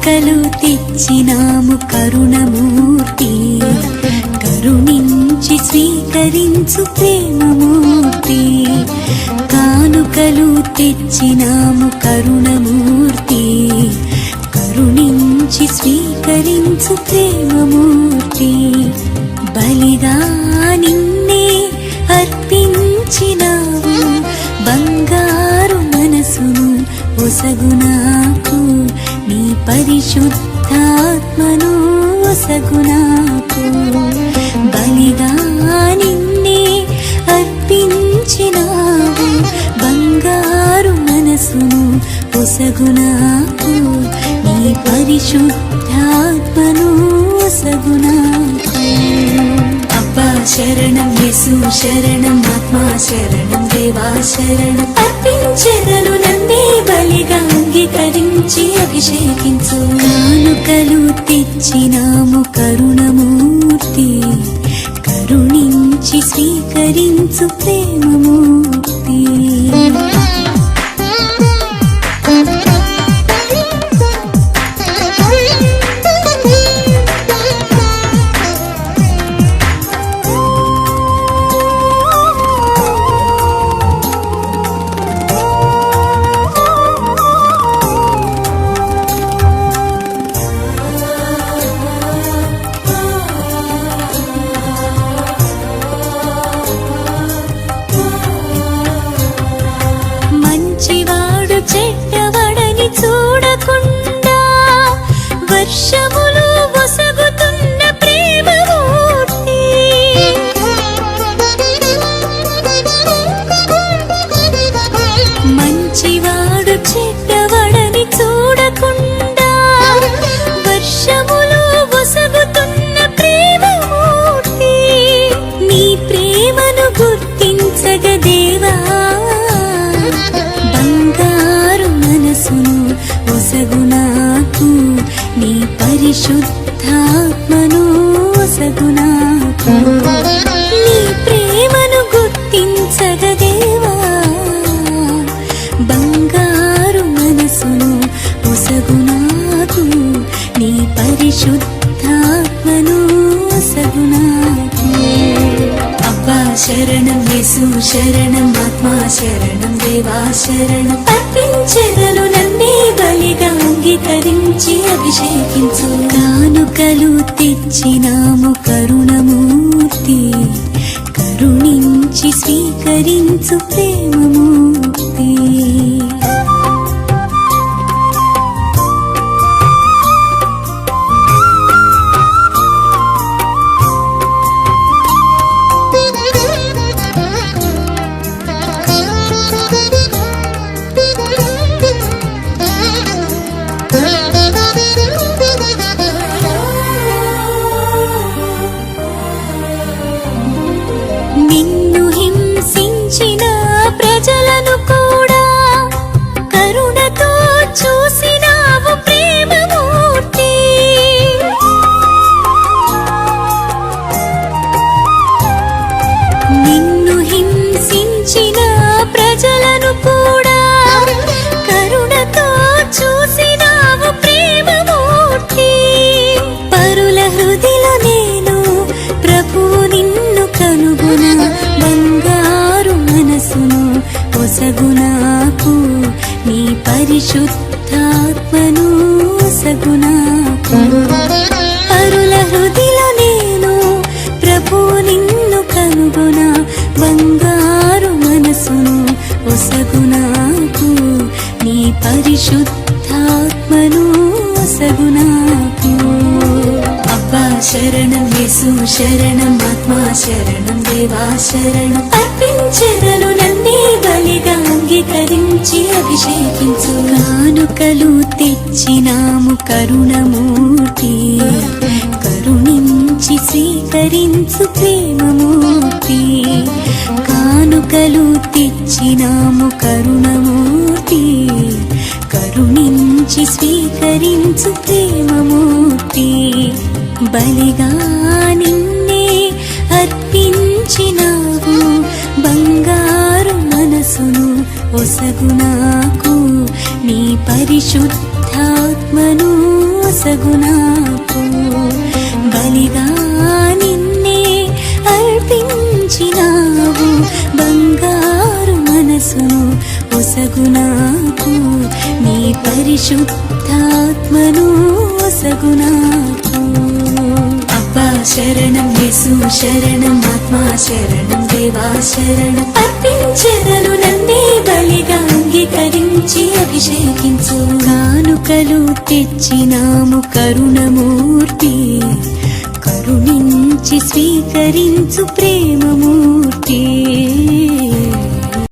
కానుకలు తెచ్చినాము కరుణమూర్తి. కరుణించి స్వీకరించు ప్రేమమూర్తి. కానుకలు తెచ్చినాము కరుణమూర్తి. కరుణించి స్వీకరించు ప్రేమమూర్తి. బలిగా నిన్నే అర్పించినాము. బంగారు మనసును ఒసగునా పరిశుద్ధాత్మను ఒసగునాకు బలిగా నిన్నే అర్పించినావు. బంగారు మనసును ఒసగునాకు నీ పరిశుద్ధాత్మను ఒసగునాకు శరణం యేసు శరణం ఆత్మా శరణం దేవా శరణం. అర్పించెదను నన్నే బలిగా అంగీకరించి అభిషేకించు. కానుకలు తెచ్చినాము కరుణమూర్తి. కరుణించి స్వీకరించు ప్రేమమూర్తి మనసును ఒసగునాకు నీ పరిశుద్ధాత్మను ఒసగునాకు నీ ప్రేమను గుర్తించగదేవా. బంగారు మనసును ఒసగునాకు నీ పరిశుద్ధాత్మను ఒసగునాకు అబ్బా శరణం యేసు శరణం ఆత్మా శరణం దేవా శరణం అర్పించెదను నన్నే బలిగా అంగీకరించి అభిషేకించు. కానుకలు తెచ్చినాము కరుణమూర్తి. కరుణించి స్వీకరించు ప్రేమమూర్తి. హింసించిన పరిశుద్ధాత్మను ఒసగునాకు అరుల హృదిలో నేను ప్రభు నిన్ను కనుగొన. బంగారు మనసును ఒసగునాకు నీ పరిశుద్ధాత్మను ఒసగునాకు అబ్బా శరణం యేసు శరణం ఆత్మా శరణం దేవా శరణం అర్పించెదను నన్నే బలిగా అంగీకరించి అభిషేకించు కానుకలు తెచ్చినాము కరుణమూర్తి. కరుణించి స్వీకరించు ప్రేమమూర్తి. కానుకలు తెచ్చినాము కరుణమూర్తి. కరుణించి స్వీకరించు ప్రేమమూర్తి. బలిగా నిన్నే అర్పించినావు మనసును ఒసగు నాకు. నీ పరిశుద్ధాత్మను ఒసగు నాకు. బలిగా నిన్నే అర్పించినావు. బంగారు మనసును ఒసగు నాకు. నీ పరిశుద్ధాత్మను ఒసగు నాకు. అబ్బా శరణం యేసు శరణం ఆత్మా శరణం దేవా శరణ అర్పించెదను నన్నే బలిగా అంగీకరించి అభిషేకించు. కానుకలు తెచ్చినాము కరుణమూర్తి. కరుణించి స్వీకరించు ప్రేమమూర్తి.